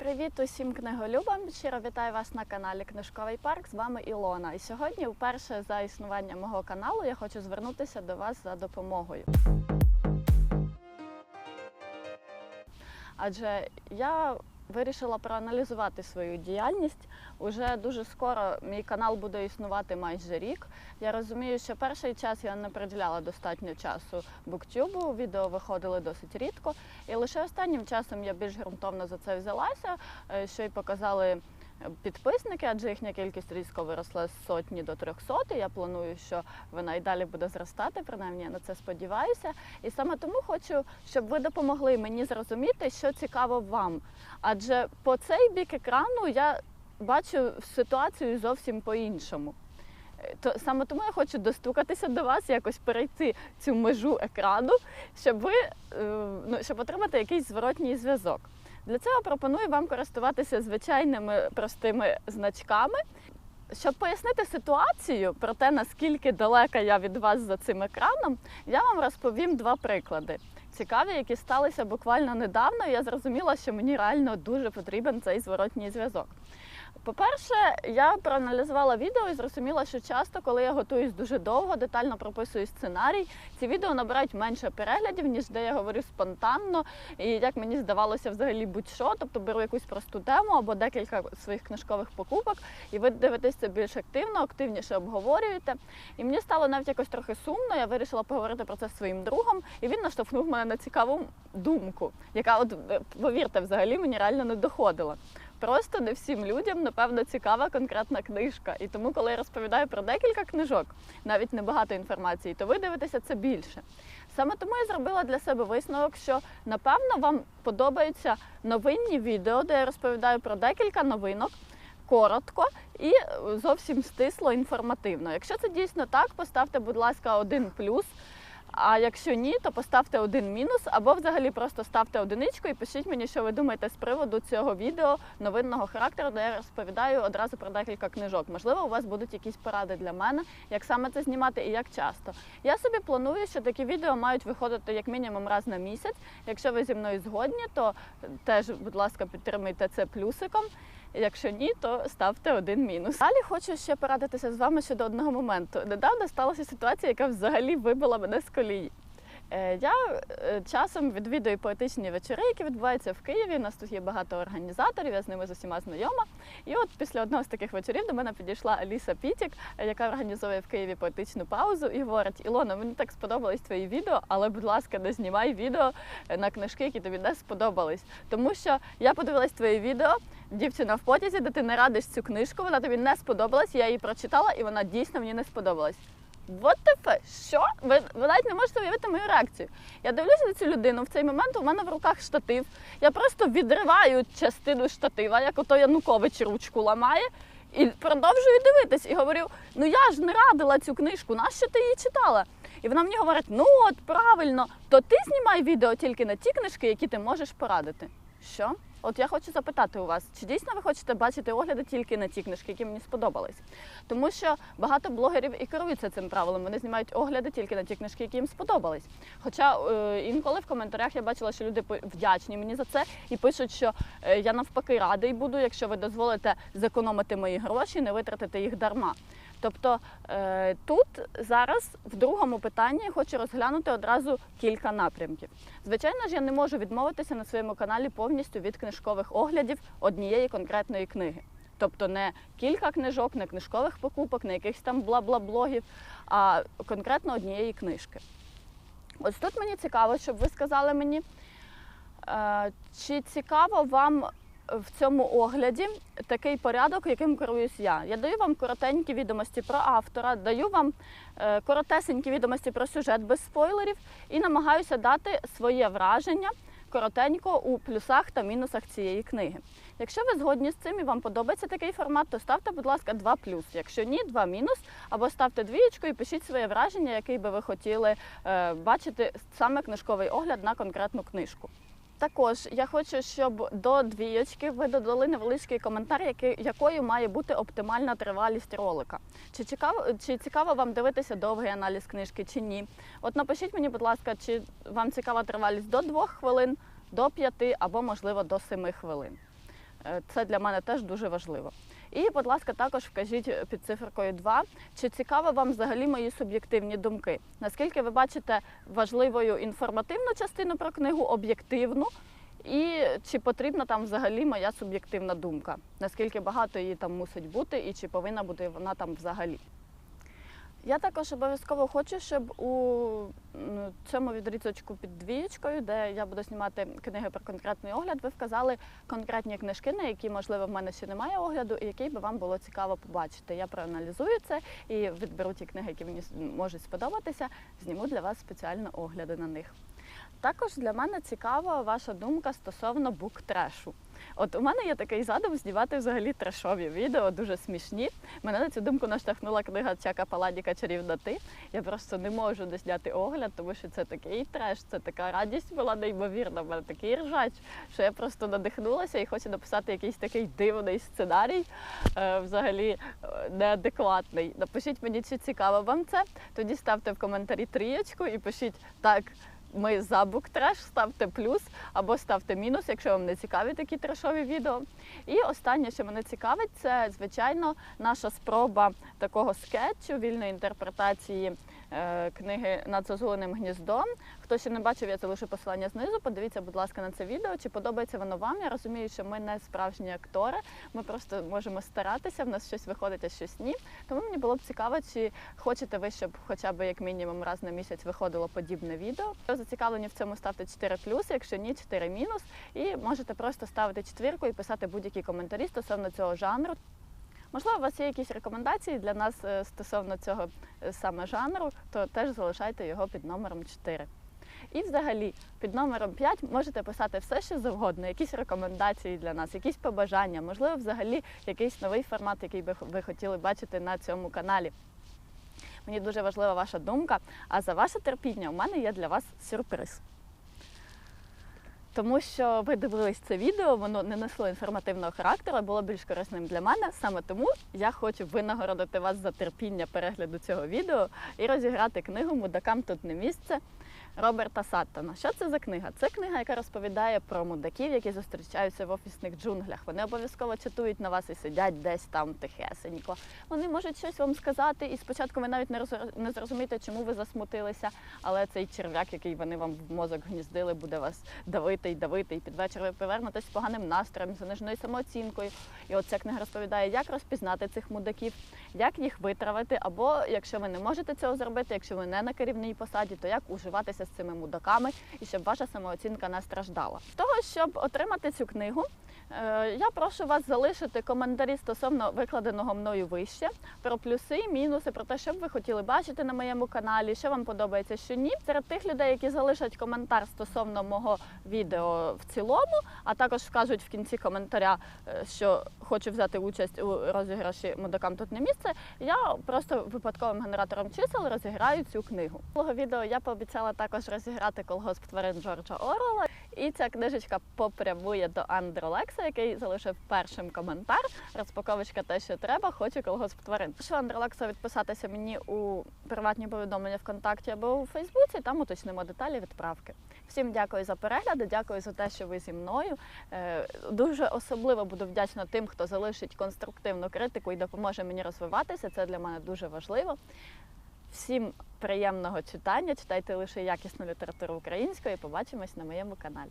Привіт усім книголюбам! Щиро вітаю вас на каналі Книжковий парк. З вами Ілона. І сьогодні, вперше за існування мого каналу, я хочу звернутися до вас за допомогою. Адже я вирішила проаналізувати свою діяльність. Уже дуже скоро мій канал буде існувати майже рік. Я розумію, що перший час я не приділяла достатньо часу буктюбу, відео виходили досить рідко. І лише останнім часом я більш ґрунтовно за це взялася, е, що й показали підписники, адже їхня кількість різко виросла з сотні до 300. Я планую, що вона і далі буде зростати, принаймні я на це сподіваюся. І саме тому хочу, щоб ви допомогли мені зрозуміти, що цікаво вам. Адже по цей бік екрану я бачу ситуацію зовсім по-іншому. То саме тому я хочу достукатися до вас, якось перейти цю межу екрану, щоб ви е, ну, щоб отримати якийсь зворотній зв'язок. Для цього пропоную вам користуватися звичайними простими значками. Щоб пояснити ситуацію про те, наскільки далека я від вас за цим екраном, я вам розповім два приклади. Цікаві, які сталися буквально недавно, і я зрозуміла, що мені реально дуже потрібен цей зворотній зв'язок. По-перше, я проаналізувала відео і зрозуміла, що часто, коли я готуюсь дуже довго, детально прописую сценарій, ці відео набирають менше переглядів, ніж де я говорю спонтанно, і як мені здавалося, взагалі будь-що, тобто беру якусь просту тему або декілька своїх книжкових покупок, і ви дивитесь це більш активно, активніше обговорюєте. І мені стало навіть якось трохи сумно. Я вирішила поговорити про це зі своїм другом, і він наштовхнув мене на цікаву думку, яка, от повірте, взагалі мені реально не доходила. Просто не всім людям, напевно, цікава конкретна книжка. І тому, коли я розповідаю про декілька книжок, навіть небагато інформації, то ви дивитеся це більше. Саме тому я зробила для себе висновок, що напевно вам подобаються новинні відео, де я розповідаю про декілька новинок. Коротко і зовсім стисло інформативно. Якщо це дійсно так, поставте, будь ласка, один плюс. А якщо ні, то поставте один мінус, або взагалі просто ставте одиничку і пишіть мені, що ви думаєте з приводу цього відео новинного характеру, де я розповідаю одразу про декілька книжок. Можливо, у вас будуть якісь поради для мене, як саме це знімати і як часто. Я собі планую, що такі відео мають виходити як мінімум раз на місяць. Якщо ви зі мною згодні, то теж, будь ласка, підтримуйте це плюсиком. Якщо ні, то ставте один мінус. Далі хочу ще порадитися з вами щодо одного моменту. Недавно сталася ситуація, яка взагалі вибила мене з колії. Е, Я е, часом відвідую поетичні вечори, які відбуваються в Києві. У нас тут є багато організаторів, я з ними з усіма знайома. І от після одного з таких вечорів до мене підійшла Аліса Пітік, е, яка організовує в Києві поетичну паузу, і говорить: Ілона, мені так сподобались твої відео, але, будь ласка, не знімай відео на книжки, які тобі не сподобались. Тому що я подивилась твоє відео, дівчина в потязі, де ти не радиш цю книжку, вона тобі не сподобалась. Я її прочитала, і вона дійсно мені не сподобалась. What the fuck? Що? Ви, ви навіть не можете уявити мою реакцію. Я дивлюся на цю людину. В цей момент у мене в руках штатив. Я просто відриваю частину штатива, як ото Янукович ручку ламає, і продовжую дивитись. І говорю: ну я ж не радила цю книжку, нащо ти її читала? І вона мені говорить: ну от правильно, то ти знімай відео тільки на ті книжки, які ти можеш порадити. Що? От я хочу запитати у вас, чи дійсно ви хочете бачити огляди тільки на ті книжки, які мені сподобались? Тому що багато блогерів і керуються цим правилом. Вони знімають огляди тільки на ті книжки, які їм сподобались. Хоча е, інколи в коментарях я бачила, що люди вдячні мені за це і пишуть, що е, я навпаки радий буду, якщо ви дозволите зекономити мої гроші, не витратити їх дарма. Тобто е, тут зараз в другому питанні я хочу розглянути одразу кілька напрямків. Звичайно ж, я не можу відмовитися на своєму каналі повністю від книжкових оглядів однієї конкретної книги. Тобто не кілька книжок, не книжкових покупок, не якихось там бла-бла-блогів, а конкретно однієї книжки. Ось тут мені цікаво, щоб ви сказали мені, е, чи цікаво вам в цьому огляді такий порядок, яким керуюсь я. Я даю вам коротенькі відомості про автора, даю вам е, коротесенькі відомості про сюжет без спойлерів і намагаюся дати своє враження коротенько у плюсах та мінусах цієї книги. Якщо ви згодні з цим і вам подобається такий формат, то ставте, будь ласка, 2 плюс. Якщо ні, 2 мінус, або ставте двієчку і пишіть своє враження, який би ви хотіли е, бачити саме книжковий огляд на конкретну книжку. Також я хочу, щоб до двійочки ви додали невеличкий коментар, який, якою має бути оптимальна тривалість ролика. Чи цікаво, чи цікаво вам дивитися довгий аналіз книжки, чи ні? От напишіть мені, будь ласка, чи вам цікава тривалість до 2 хвилин, до 5 або, можливо, до 7 хвилин. Е, Це для мене теж дуже важливо. І, будь ласка, також вкажіть під циферкою 2, чи цікаво вам взагалі мої суб'єктивні думки. Наскільки ви бачите важливою інформативну частину про книгу, об'єктивну, і чи потрібна там взагалі моя суб'єктивна думка? Наскільки багато її там мусить бути, і чи повинна бути вона там взагалі? Я також обов'язково хочу, щоб у цьому відрізочку під двієчкою, де я буду знімати книги про конкретний огляд, ви вказали конкретні книжки, на які, можливо, в мене ще немає огляду, і які би вам було цікаво побачити. Я проаналізую це і відберу ті книги, які мені можуть сподобатися, зніму для вас спеціально огляди на них. Також для мене цікава ваша думка стосовно буктрешу. От у мене є такий задум знімати взагалі трешові відео, дуже смішні. Мене на цю думку наштовхнула книга Чака Паладіка Чарівна ти. Я просто не можу не зняти огляд, тому що це такий треш, це така радість була неймовірна. В мене такий ржач, що я просто надихнулася і хочу написати якийсь такий дивний сценарій, е, взагалі е, неадекватний. Напишіть мені, чи цікаво вам це. Тоді ставте в коментарі трієчку і пишіть так. Ми за буктреш, ставте плюс або ставте мінус, якщо вам не цікаві такі трешові відео. І останнє, що мене цікавить, це звичайно наша спроба такого скетчу вільної інтерпретації книги над зозуленим гніздом. Хто ще не бачив, я залишу посилання знизу. Подивіться, будь ласка, на це відео. Чи подобається воно вам? Я розумію, що ми не справжні актори. Ми просто можемо старатися. В нас щось виходить, а щось ні. Тому мені було б цікаво, чи хочете ви, щоб хоча б як мінімум раз на місяць виходило подібне відео. Якщо зацікавлені в цьому ставте 4 якщо ні, 4 мінус. І можете просто ставити четвірку і писати будь-які коментарі стосовно цього жанру. Можливо, у вас є якісь рекомендації для нас е, стосовно цього е, саме жанру, то теж залишайте його під номером 4. І взагалі під номером 5 можете писати все, що завгодно, якісь рекомендації для нас, якісь побажання, можливо, взагалі якийсь новий формат, який би ви хотіли бачити на цьому каналі. Мені дуже важлива ваша думка. А за ваше терпіння у мене є для вас сюрприз. Тому що ви дивились це відео, воно не несло інформативного характеру, було більш корисним для мене. Саме тому я хочу винагородити вас за терпіння перегляду цього відео і розіграти книгу Мудакам тут не місце Роберта Саттона. Що це за книга? Це книга, яка розповідає про мудаків, які зустрічаються в офісних джунглях. Вони обов'язково чатують на вас і сидять десь там тихесенько. Вони можуть щось вам сказати, і спочатку ви навіть не зрозумієте, чому ви засмутилися. Але цей черв'як, який вони вам в мозок гніздили, буде вас давити і давити. І під вечір ви повернетесь з поганим настроєм, заниженою самооцінкою. І от ця книга розповідає, як розпізнати цих мудаків, як їх витравити, або якщо ви не можете цього зробити, якщо ви не на керівній посаді, то як уживатися з цими мудаками і щоб ваша самооцінка не страждала. З того, щоб отримати цю книгу. е, Я прошу вас залишити коментарі стосовно викладеного мною вище про плюси і мінуси, про те, що б ви хотіли бачити на моєму каналі, що вам подобається, що ні. Серед тих людей, які залишать коментар стосовно мого відео в цілому, а також скажуть в кінці коментаря, е, що хочу взяти участь у розіграші мудакам тут не місце. Я просто випадковим генератором чисел розіграю цю книгу. Цього відео я пообіцяла також розіграти колгосп тварин Джорджа Орвелла. І ця книжечка попрямує до Андролекса, який залишив першим коментар. Розпаковочка те, що треба, хочу колгосп тварин. Прошу Андролекса відписатися мені у приватні повідомлення ВКонтакті або у Фейсбуці. Там уточнимо деталі відправки. Всім дякую за перегляди, дякую за те, що ви зі мною. Е, Дуже особливо буду вдячна тим, хто залишить конструктивну критику і допоможе мені розвиватися. Це для мене дуже важливо. Всім приємного читання. Читайте лише якісну літературу українською. Побачимось на моєму каналі.